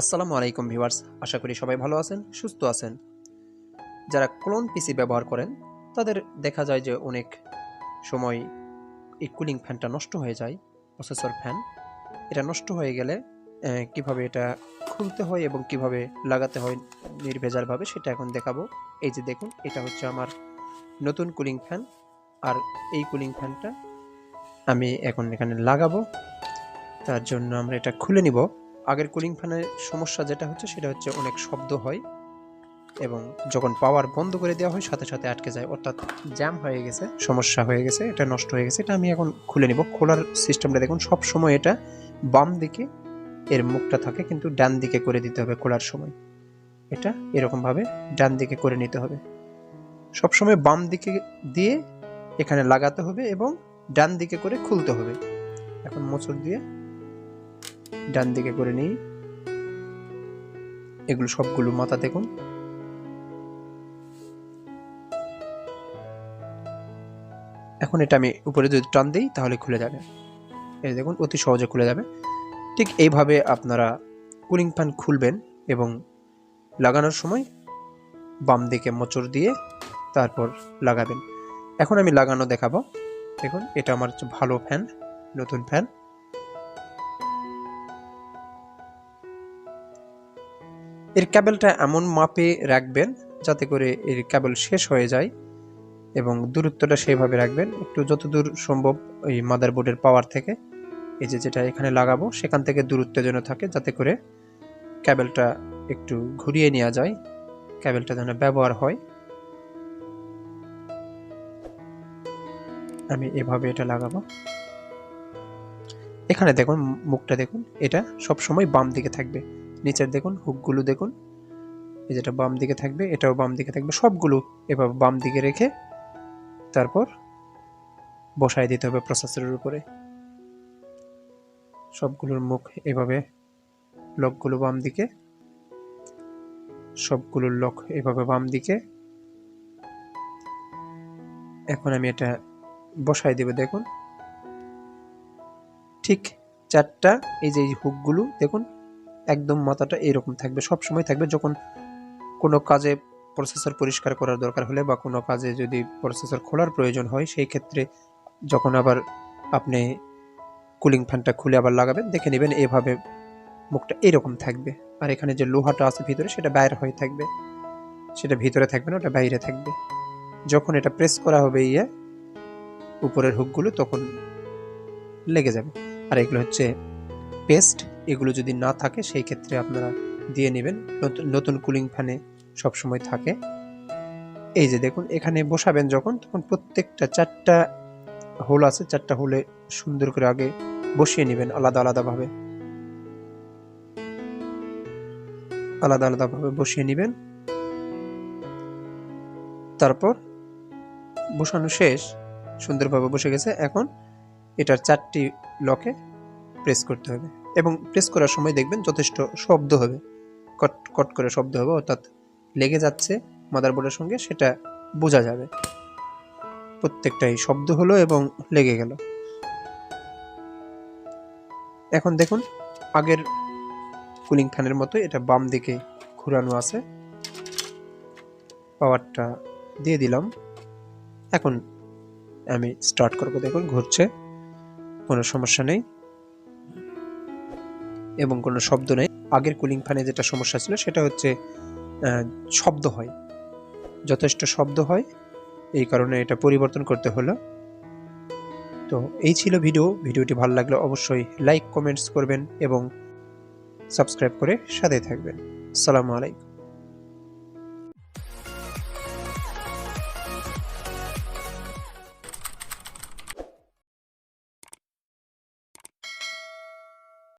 আসসালামু আলাইকুম ভিউয়ার্স, আশা করি সবাই ভালো আছেন, সুস্থ আছেন। যারা ক্লোন পিসি ব্যবহার করেন, তাদের দেখা যায় যে অনেক সময় এই কুলিং ফ্যানটা নষ্ট হয়ে যায়, প্রসেসর ফ্যান। এটা নষ্ট হয়ে গেলে কীভাবে এটা খুলতে হয় এবং কীভাবে লাগাতে হয় নির্ভেজালভাবে সেটা এখন দেখাবো। এই যে দেখুন, এটা হচ্ছে আমার নতুন কুলিং ফ্যান। আর এই কুলিং ফ্যানটা আমি এখন এখানে লাগাবো। তার জন্য আমরা এটা খুলে নিব। আগের কুলিং ফ্যানের সমস্যা যেটা হচ্ছে, সেটা হচ্ছে অনেক শব্দ হয় এবং যখন পাওয়ার বন্ধ করে দেওয়া হয়, সাথে সাথে আটকে যায়। অর্থাৎ জ্যাম হয়ে গেছে, সমস্যা হয়ে গেছে, এটা নষ্ট হয়ে গেছে, এটা আমি এখন খুলে নিব। খোলার সিস্টেমটা দেখুন, সব সময় এটা বাম দিকে এর মুখটা থাকে, কিন্তু ডান দিকে করে দিতে হবে খোলার সময়। এটা এরকমভাবে ডান দিকে করে নিতে হবে। সবসময় বাম দিকে দিয়ে এখানে লাগাতে হবে এবং ডান দিকে করে খুলতে হবে। এখন মোচড় দিয়ে ডান দিকে করে নিই। এগুলো সবগুলো মাথা দেখুন। এখন এটা আমি উপরে যদি টান দিই, তাহলে খুলে যাবে। এই দেখুন, অতি সহজে খুলে যাবে। ঠিক এইভাবে আপনারা কুলিং ফ্যান খুলবেন এবং লাগানোর সময় বাম দিকে মোচড় দিয়ে তারপর লাগাবেন। এখন আমি লাগানো দেখাবো। দেখুন, এটা আমার ভালো ফ্যান, নতুন ফ্যান। এর ক্যাবেলটা এমন মাপে রাখবেন যাতে করে এর ক্যাবেল শেষ হয়ে যায় এবং দূরত্বটা সেইভাবে রাখবেন। একটু যতদূর সম্ভব ওই মাদারবোর্ডের পাওয়ার থেকে, এই যে যেটা এখানে লাগাবো, সেখান থেকে দূরত্ব যেন থাকে যাতে করে ক্যাবেলটা একটু ঘুরিয়ে নেওয়া যায়, ক্যাবেলটা যেন ব্যবহার হয়। আমি এভাবে এটা লাগাবো। এখানে দেখুন, মুখটা দেখুন, এটা সব সময় বাম দিকে থাকবে। নিচের দেখুন, হুকগুলো দেখুন। এই যেটা বাম দিকে থাকবে, এটাও বাম দিকে থাকবে, সবগুলো এভাবে বাম দিকে রেখে তারপর বসায় দিতে হবে প্রসেসরের উপরে। সবগুলোর মুখ এভাবে লকগুলো বাম দিকে, সবগুলোর লক এভাবে বাম দিকে। এখন আমি এটা বসাই দেব, দেখুন। ঠিক চারটা, এই যে হুকগুলো, দেখুন একদম মাথাটা এরকম থাকবে। সব সময় থাকবে যখন কোনো কাজে প্রসেসর পরিষ্কার করার দরকার হলে বা কোনো কাজে যদি প্রসেসর খোলার প্রয়োজন হয়, সেই ক্ষেত্রে যখন আবার আপনি কুলিং ফ্যানটা খুলে আবার লাগাবেন, দেখে নেবেন এভাবে মুখটা এরকম থাকবে। আর এখানে যে লোহাটা আছে ভিতরে, সেটা বাইরে হয়ে থাকবে। সেটা ভিতরে থাকবে না, ওটা বাইরে থাকবে। যখন এটা প্রেস করা হবে ইয়ে উপরের হুকগুলো তখন লেগে যাবে। আর এগুলো হচ্ছে পেস্ট এগুলো যদি না থাকে, সেই ক্ষেত্রে আপনারা দিয়ে নেবেন। নতুন কুলিং ফ্যানে সবসময় থাকে। এই যে দেখুন, এখানে বসাবেন যখন, তখন প্রত্যেকটা চারটা হোল আছে, চারটা হোলে সুন্দর করে আগে বসিয়ে নেবেন আলাদা আলাদাভাবে। আলাদা আলাদাভাবে বসিয়ে নেবেন। তারপর বসানো শেষ, সুন্দরভাবে বসে গেছে। এখন এটার চারটি লকে প্রেস করতে হবে। এবং প্রেস করার সময় দেখবেন যথেষ্ট শব্দ হবে। কট কট করে শব্দ হবে, অর্থাৎ লেগে যাচ্ছে মাদারবোর্ডের সঙ্গে, সেটা বোঝা যাবে। প্রত্যেকটাই শব্দ হলো এবং লেগে গেল। এখন দেখুন, আগের কুলিং ফ্যানের মতো এটা বাম দিকে ঘুরানো আছে। পাওয়ারটা দিয়ে দিলাম। এখন আমি স্টার্ট করব। দেখুন, ঘুরছে, কোনো সমস্যা নেই। এবং কোনো শব্দ নেই। আগের কুলিং ফ্যানে যেটা সমস্যা ছিল, সেটা হচ্ছে শব্দ হয়। যথেষ্ট শব্দ হয়। এই কারণে এটা পরিবর্তন করতে হলো। তো এই ছিল ভিডিও ভিডিওটি ভালো লাগলে অবশ্যই লাইক কমেন্টস করবেন এবং সাবস্ক্রাইব করে সাথে থাকবেন। আসসালামু আলাইকুম।